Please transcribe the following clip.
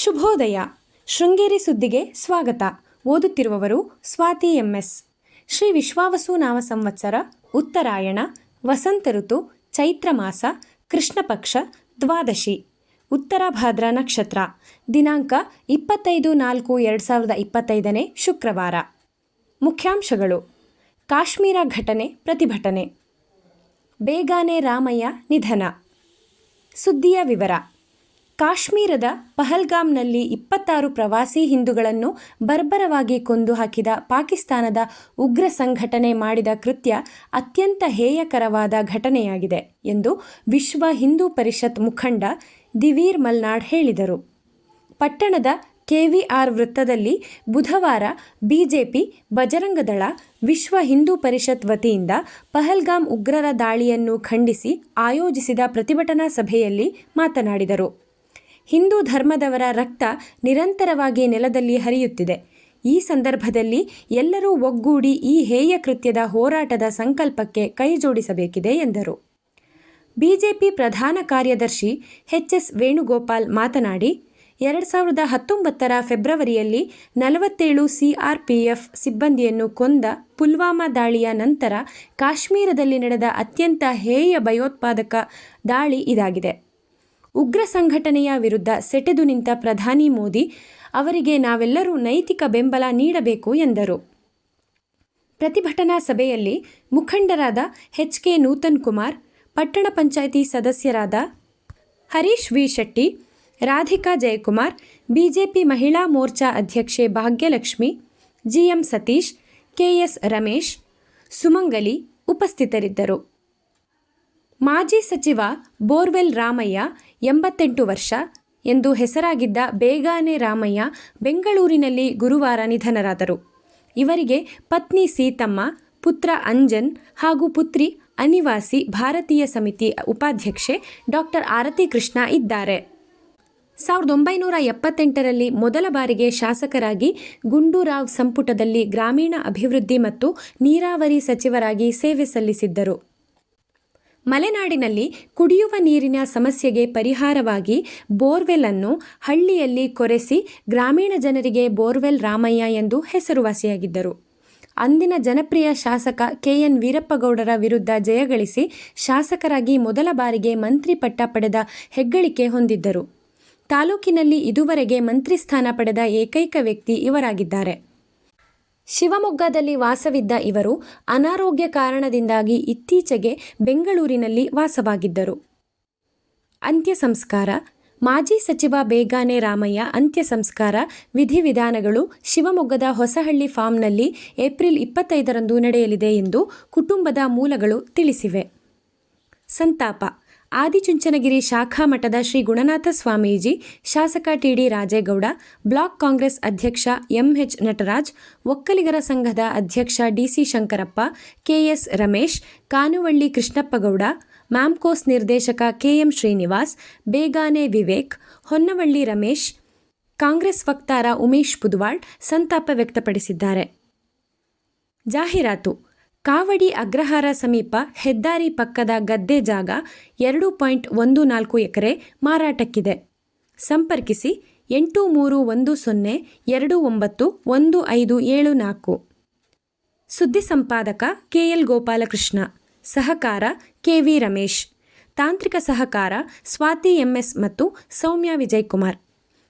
ಶುಭೋದಯ. ಶೃಂಗೇರಿ ಸುದ್ದಿಗೆ ಸ್ವಾಗತ. ಓದುತ್ತಿರುವವರು ಸ್ವಾತಿ ಎಂಎಸ್. ಶ್ರೀ ವಿಶ್ವಾವಸು ನಾಮ ಸಂವತ್ಸರ, ಉತ್ತರಾಯಣ, ವಸಂತ ಋತು, ಚೈತ್ರ ಮಾಸ ಕೃಷ್ಣ ಪಕ್ಷ ದ್ವಾದಶಿ. ಉತ್ತರ ಭಾದ್ರ ನಕ್ಷತ್ರ. ದಿನಾಂಕ ಇಪ್ಪತ್ತೈದು ನಾಲ್ಕು ಎರಡು ಸಾವಿರದ ಇಪ್ಪತ್ತೈದನೇ ಶುಕ್ರವಾರ. ಮುಖ್ಯಾಂಶಗಳು. ಕಾಶ್ಮೀರ ಘಟನೆ ಪ್ರತಿಭಟನೆ. ಬೇಗಾನೆ ರಾಮಯ್ಯ ನಿಧನ. ಸುದ್ದಿಯ ವಿವರ. ಕಾಶ್ಮೀರದ ಪಹಲ್ಗಾಮ್ನಲ್ಲಿ ಇಪ್ಪತ್ತಾರು ಪ್ರವಾಸಿ ಹಿಂದೂಗಳನ್ನು ಬರ್ಬರವಾಗಿ ಕೊಂದು ಹಾಕಿದ ಪಾಕಿಸ್ತಾನದ ಉಗ್ರ ಸಂಘಟನೆ ಮಾಡಿದ ಕೃತ್ಯ ಅತ್ಯಂತ ಹೇಯಕರವಾದ ಘಟನೆಯಾಗಿದೆ ಎಂದು ವಿಶ್ವ ಹಿಂದೂ ಪರಿಷತ್ ಮುಖಂಡ ದಿವೀರ್ ಮಲ್ನಾಡ್ ಹೇಳಿದರು. ಪಟ್ಟಣದ ಕೆವಿಆರ್ ವೃತ್ತದಲ್ಲಿ ಬುಧವಾರ ಬಿಜೆಪಿ ಬಜರಂಗದಳ ವಿಶ್ವ ಹಿಂದೂ ಪರಿಷತ್ ವತಿಯಿಂದ ಪಹಲ್ಗಾಮ್ ಉಗ್ರರ ದಾಳಿಯನ್ನು ಖಂಡಿಸಿ ಆಯೋಜಿಸಿದ ಪ್ರತಿಭಟನಾ ಸಭೆಯಲ್ಲಿ ಮಾತನಾಡಿದರು. ಹಿಂದೂ ಧರ್ಮದವರ ರಕ್ತ ನಿರಂತರವಾಗಿ ನೆಲದಲ್ಲಿ ಹರಿಯುತ್ತಿದೆ. ಈ ಸಂದರ್ಭದಲ್ಲಿ ಎಲ್ಲರೂ ಒಗ್ಗೂಡಿ ಈ ಹೇಯ ಕೃತ್ಯದ ಹೋರಾಟದ ಸಂಕಲ್ಪಕ್ಕೆ ಕೈಜೋಡಿಸಬೇಕಿದೆ ಎಂದರು. ಬಿಜೆಪಿ ಪ್ರಧಾನ ಕಾರ್ಯದರ್ಶಿ ಎಚ್ ಎಸ್ ವೇಣುಗೋಪಾಲ್ ಮಾತನಾಡಿ, ಎರಡು ಸಾವಿರದ ಹತ್ತೊಂಬತ್ತರ ಫೆಬ್ರವರಿಯಲ್ಲಿ ನಲವತ್ತೇಳು ಸಿಆರ್ಪಿಎಫ್ ಸಿಬ್ಬಂದಿಯನ್ನು ಕೊಂದ ಪುಲ್ವಾಮಾ ದಾಳಿಯ ನಂತರ ಕಾಶ್ಮೀರದಲ್ಲಿ ನಡೆದ ಅತ್ಯಂತ ಹೇಯ ಭಯೋತ್ಪಾದಕ ದಾಳಿ ಇದಾಗಿದೆ. ಉಗ್ರ ಸಂಘಟನೆಯ ವಿರುದ್ಧ ಸೆಟೆದು ನಿಂತ ಪ್ರಧಾನಿ ಮೋದಿ, ಅವರಿಗೆ ನಾವೆಲ್ಲರೂ ನೈತಿಕ ಬೆಂಬಲ ನೀಡಬೇಕು ಎಂದರು. ಪ್ರತಿಭಟನಾ ಸಭೆಯಲ್ಲಿ ಮುಖಂಡರಾದ ಎಚ್ ಕೆ ನೂತನ್ ಕುಮಾರ್, ಪಟ್ಟಣ ಪಂಚಾಯಿತಿ ಸದಸ್ಯರಾದ ಹರೀಶ್ ವಿ ಶೆಟ್ಟಿ, ರಾಧಿಕಾ ಜಯಕುಮಾರ್, ಬಿಜೆಪಿ ಮಹಿಳಾ ಮೋರ್ಚಾ ಅಧ್ಯಕ್ಷೆ ಭಾಗ್ಯಲಕ್ಷ್ಮಿ, ಜಿಎಂ ಸತೀಶ್, ಕೆಎಸ್ ರಮೇಶ್, ಸುಮಂಗಲಿ ಉಪಸ್ಥಿತರಿದ್ದರು. ಮಾಜಿ ಸಚಿವ ಬೋರ್ವೆಲ್ ರಾಮಯ್ಯ ಎಂಬತ್ತೆಂಟು ವರ್ಷ ಎಂದು ಹೆಸರಾಗಿದ್ದ ಬೇಗಾನೆ ರಾಮಯ್ಯ ಬೆಂಗಳೂರಿನಲ್ಲಿ ಗುರುವಾರ ನಿಧನರಾದರು. ಇವರಿಗೆ ಪತ್ನಿ ಸೀತಮ್ಮ, ಪುತ್ರ ಅಂಜನ್ ಹಾಗೂ ಪುತ್ರಿ ಅನಿವಾಸಿ ಭಾರತೀಯ ಸಮಿತಿ ಉಪಾಧ್ಯಕ್ಷೆ ಡಾಕ್ಟರ್ ಆರತಿ ಕೃಷ್ಣ ಇದ್ದಾರೆ. ಸಾವಿರದ ಒಂಬೈನೂರ ಎಪ್ಪತ್ತೆಂಟರಲ್ಲಿ ಮೊದಲ ಬಾರಿಗೆ ಶಾಸಕರಾಗಿ ಗುಂಡೂರಾವ್ ಸಂಪುಟದಲ್ಲಿ ಗ್ರಾಮೀಣ ಅಭಿವೃದ್ಧಿ ಮತ್ತು ನೀರಾವರಿ ಸಚಿವರಾಗಿ ಸೇವೆ ಸಲ್ಲಿಸಿದ್ದರು. ಮಲೆನಾಡಿನಲ್ಲಿ ಕುಡಿಯುವ ನೀರಿನ ಸಮಸ್ಯೆಗೆ ಪರಿಹಾರವಾಗಿ ಬೋರ್ವೆಲ್ ಅನ್ನು ಹಳ್ಳಿಯಲ್ಲಿ ಕೊರೆಸಿ ಗ್ರಾಮೀಣ ಜನರಿಗೆ ಬೋರ್ವೆಲ್ ರಾಮಯ್ಯ ಎಂದು ಹೆಸರುವಾಸಿಯಾಗಿದ್ದರು. ಅಂದಿನ ಜನಪ್ರಿಯ ಶಾಸಕ ಕೆಎನ್ ವೀರಪ್ಪಗೌಡರ ವಿರುದ್ಧ ಜಯಗಳಿಸಿ ಶಾಸಕರಾಗಿ ಮೊದಲ ಬಾರಿಗೆ ಮಂತ್ರಿ ಪಟ್ಟ ಪಡೆದ ಹೆಗ್ಗಳಿಕೆ ಹೊಂದಿದ್ದರು. ತಾಲೂಕಿನಲ್ಲಿ ಇದುವರೆಗೆ ಮಂತ್ರಿ ಸ್ಥಾನ ಪಡೆದ ಏಕೈಕ ವ್ಯಕ್ತಿ ಇವರಾಗಿದ್ದಾರೆ. ಶಿವಮೊಗ್ಗದಲ್ಲಿ ವಾಸವಿದ್ದ ಇವರು ಅನಾರೋಗ್ಯ ಕಾರಣದಿಂದಾಗಿ ಇತ್ತೀಚೆಗೆ ಬೆಂಗಳೂರಿನಲ್ಲಿ ವಾಸವಾಗಿದ್ದರು. ಅಂತ್ಯ ಸಂಸ್ಕಾರ. ಮಾಜಿ ಸಚಿವ ಬೇಗಾನೆ ರಾಮಯ್ಯ ಅಂತ್ಯ ಸಂಸ್ಕಾರ. ವಿಧಿವಿಧಾನಗಳು ಶಿವಮೊಗ್ಗದ ಹೊಸಹಳ್ಳಿ ಫಾರ್ಮ್ನಲ್ಲಿ ಏಪ್ರಿಲ್ ಇಪ್ಪತ್ತೈದರಂದು ನಡೆಯಲಿದೆ ಎಂದು ಕುಟುಂಬದ ಮೂಲಗಳು ತಿಳಿಸಿವೆ. ಸಂತಾಪ. ಆದಿಚುಂಚನಗಿರಿ ಶಾಖಾ ಮಠದ ಶ್ರೀ ಗುಣನಾಥ ಸ್ವಾಮೀಜಿ ಶಾಸಕ ಟಿಡಿ ರಾಜೇಗೌಡ, ಬ್ಲಾಕ್ ಕಾಂಗ್ರೆಸ್ ಅಧ್ಯಕ್ಷ ಎಂಎಚ್ ನಟರಾಜ್, ಒಕ್ಕಲಿಗರ ಸಂಘದ ಅಧ್ಯಕ್ಷ ಡಿಸಿ ಶಂಕರಪ್ಪ, ಕೆಎಸ್ ರಮೇಶ್, ಕಾನುವಳ್ಳಿ ಕೃಷ್ಣಪ್ಪಗೌಡ, ಮ್ಯಾಮ್ಕೋಸ್ ನಿರ್ದೇಶಕ ಕೆಎಂ ಶ್ರೀನಿವಾಸ್, ಬೇಗಾನೆ ವಿವೇಕ್, ಹೊನ್ನವಳ್ಳಿ ರಮೇಶ್, ಕಾಂಗ್ರೆಸ್ ವಕ್ತಾರ ಉಮೇಶ್ ಪುದುವಾಳ್ ಸಂತಾಪ ವ್ಯಕ್ತಪಡಿಸಿದ್ದಾರೆ. ಜಾಹೀರಾತು ಕಾವಡಿ ಅಗ್ರಹಾರ ಸಮೀಪ ಹೆದ್ದಾರಿ ಪಕ್ಕದ ಗದ್ದೆ ಜಾಗ ಎರಡು ಪಾಯಿಂಟ್ ಒಂದು ನಾಲ್ಕು ಎಕರೆ ಮಾರಾಟಕ್ಕಿದೆ. ಸಂಪರ್ಕಿಸಿ ಎಂಟು ಮೂರು ಒಂದು ಸೊನ್ನೆ ಎರಡು ಒಂಬತ್ತು ಒಂದು ಐದು ಏಳು ನಾಲ್ಕು. ಸುದ್ದಿ ಸಂಪಾದಕ ಕೆಎಲ್ ಗೋಪಾಲಕೃಷ್ಣ, ಸಹಕಾರ ಕೆವಿ ರಮೇಶ್, ತಾಂತ್ರಿಕ ಸಹಕಾರ ಸ್ವಾತಿ ಎಂಎಸ್ ಮತ್ತು ಸೌಮ್ಯ ವಿಜಯಕುಮಾರ್.